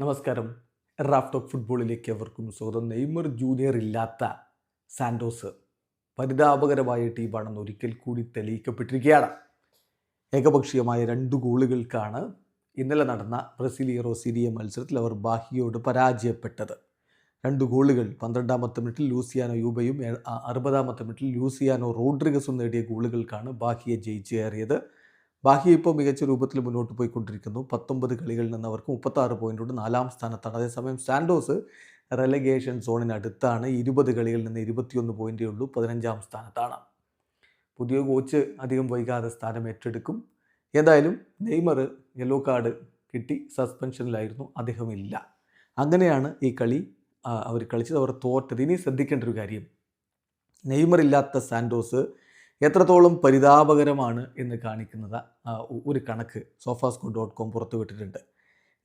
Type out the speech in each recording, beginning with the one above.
നമസ്കാരം. റാഫ് ഫുട്ബോളിലേക്ക് അവർക്കും സ്വാഗതം. നെയ്മർ ജൂനിയർ ഇല്ലാത്ത സാൻഡോസ് പരിതാപകരമായ ടീമാണെന്ന് ഒരിക്കൽ കൂടി തെളിയിക്കപ്പെട്ടിരിക്കുകയാണ്. ഏകപക്ഷീയമായ രണ്ട് ഗോളുകൾക്കാണ് ഇന്നലെ നടന്ന ബ്രസീലിയറോ സിരിയ മത്സരത്തിൽ അവർ ബാഹിയോട് പരാജയപ്പെട്ടത്. രണ്ട് ഗോളുകൾ പന്ത്രണ്ടാമത്തെ മിനിറ്റിൽ ലൂസിയാനോ യൂബയും അറുപതാമത്തെ മിനിറ്റിൽ ലൂസിയാനോ റോഡ്രിഗസും നേടിയ ഗോളുകൾക്കാണ് ബാഹിയെ ജയിച്ചു കയറിയത്. ബാഹി ഇപ്പോൾ മികച്ച രൂപത്തിൽ മുന്നോട്ട് പോയിക്കൊണ്ടിരിക്കുന്നു. പത്തൊമ്പത് കളികളിൽ നിന്ന് അവർക്ക് മുപ്പത്താറ് പോയിന്റുണ്ട് നാലാം സ്ഥാനത്താണ്. അതേസമയം സാൻഡോസ് റെലഗേഷൻ സോണിനടുത്താണ്. ഇരുപത് കളികളിൽ നിന്ന് ഇരുപത്തിയൊന്ന് പോയിന്റേ ഉള്ളൂ. പതിനഞ്ചാം സ്ഥാനത്താണ്. പുതിയ കോച്ച് അധികം വൈകാതെ സ്ഥാനം ഏറ്റെടുക്കും. എന്തായാലും നെയ്മർ യെല്ലോ കാർഡ് കിട്ടി. സസ്പെൻഷനിലായിരുന്നു. അദ്ദേഹം ഇല്ല അങ്ങനെയാണ് ഈ കളി അവർ കളിച്ചത്. അവർ തോറ്റത്. ഇനി ശ്രദ്ധിക്കേണ്ട ഒരു കാര്യം. നെയ്മർ ഇല്ലാത്ത സാൻഡോസ് എത്രത്തോളം പരിതാപകരമാണ് എന്ന് കാണിക്കുന്നത് ഒരു കണക്ക് സോഫാസ്കോ ഡോട്ട് കോം പുറത്തുവിട്ടിട്ടുണ്ട്.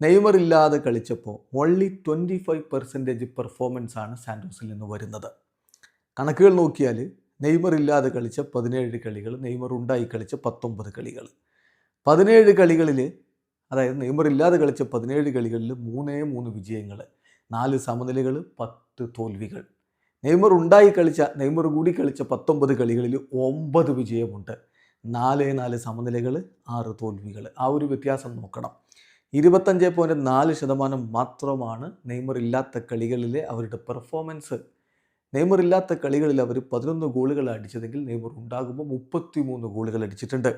നെയ്മർ ഇല്ലാതെ കളിച്ചപ്പോൾ only twenty five percentage performance ആണ് സാൻഡോസിൽ നിന്ന് വരുന്നത്. കണക്കുകൾ നോക്കിയാൽ നെയ്മർ ഇല്ലാതെ കളിച്ച പതിനേഴ് കളികൾ നെയ്മർ ഉണ്ടായി കളിച്ച പത്തൊമ്പത് കളികൾ. പതിനേഴ് കളികളിൽ അതായത് നെയ്മർ ഇല്ലാതെ കളിച്ച പതിനേഴ് കളികളിൽ മൂന്നേ മൂന്ന് വിജയങ്ങൾ നാല് സമനിലകൾ പത്ത് തോൽവികൾ. നെയ്മർ ഉണ്ടായി കളിച്ച നെയ്മർ കൂടി കളിച്ച പത്തൊമ്പത് കളികളിൽ ഒമ്പത് വിജയമുണ്ട്. നാല് നാല് സമനിലകൾ ആറ് തോൽവികൾ ആ ഒരു വ്യത്യാസം നോക്കണം. ഇരുപത്തഞ്ച് പോയിന്റ് നാല് ശതമാനം മാത്രമാണ് നെയ്മർ ഇല്ലാത്ത കളികളിലെ അവരുടെ പെർഫോമൻസ് നെയ്മർ ഇല്ലാത്ത കളികളിൽ അവർ പതിനൊന്ന് ഗോളുകൾ അടിച്ചതെങ്കിൽ നെയ്മർ ഉണ്ടാകുമ്പോൾ മുപ്പത്തി മൂന്ന് ഗോളുകൾ അടിച്ചിട്ടുണ്ട്.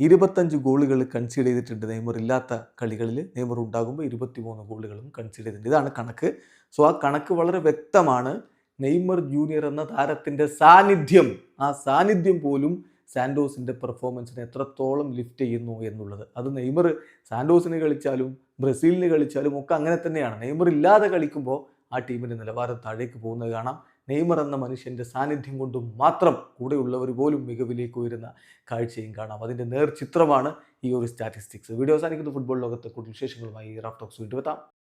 ഇരുപത്തഞ്ച് ഗോളുകൾ കൺസീഡ് ചെയ്തിട്ടുണ്ട് നെയ്മർ ഇല്ലാത്ത കളികളിൽ. നെയ്മർ ഉണ്ടാകുമ്പോൾ ഇരുപത്തി മൂന്ന് ഗോളുകളും കൺസീഡ് ചെയ്തിട്ടുണ്ട്. ഇതാണ് കണക്ക്. സോ ആ കണക്ക് വളരെ വ്യക്തമാണ്. നെയ്മർ ജൂനിയർ എന്ന താരത്തിന്റെ സാന്നിധ്യം ആ സാന്നിധ്യം പോലും സാൻഡോസിന്റെ പെർഫോമൻസിനെ എത്രത്തോളം ലിഫ്റ്റ് ചെയ്യുന്നു എന്നുള്ളത്. അത് നെയ്മർ സാൻഡോസിന് കളിച്ചാലും ബ്രസീലിന് കളിച്ചാലും ഒക്കെ അങ്ങനെ തന്നെയാണ്. നെയ്മർ ഇല്ലാതെ കളിക്കുമ്പോൾ ആ ടീമിന്റെ നിലവാരം താഴേക്ക് പോകുന്നത് കാണാം. നെയ്മർ എന്ന മനുഷ്യന്റെ സാന്നിധ്യം കൊണ്ട് മാത്രം കൂടെയുള്ളവർ പോലും മികവിലേക്ക് ഉയരുന്ന കാഴ്ചയും കാണാം. അതിന്റെ നേർചിത്രമാണ് ഈ ഒരു സ്റ്റാറ്റിസ്റ്റിക്സ് വീഡിയോ അവസാനിക്കുന്ന. ഫുട്ബോൾ ലോകത്തെ കൂടുതൽ വിശേഷങ്ങളുമായി റാഫ് ടോക്സ് വീണ്ടും എത്താം.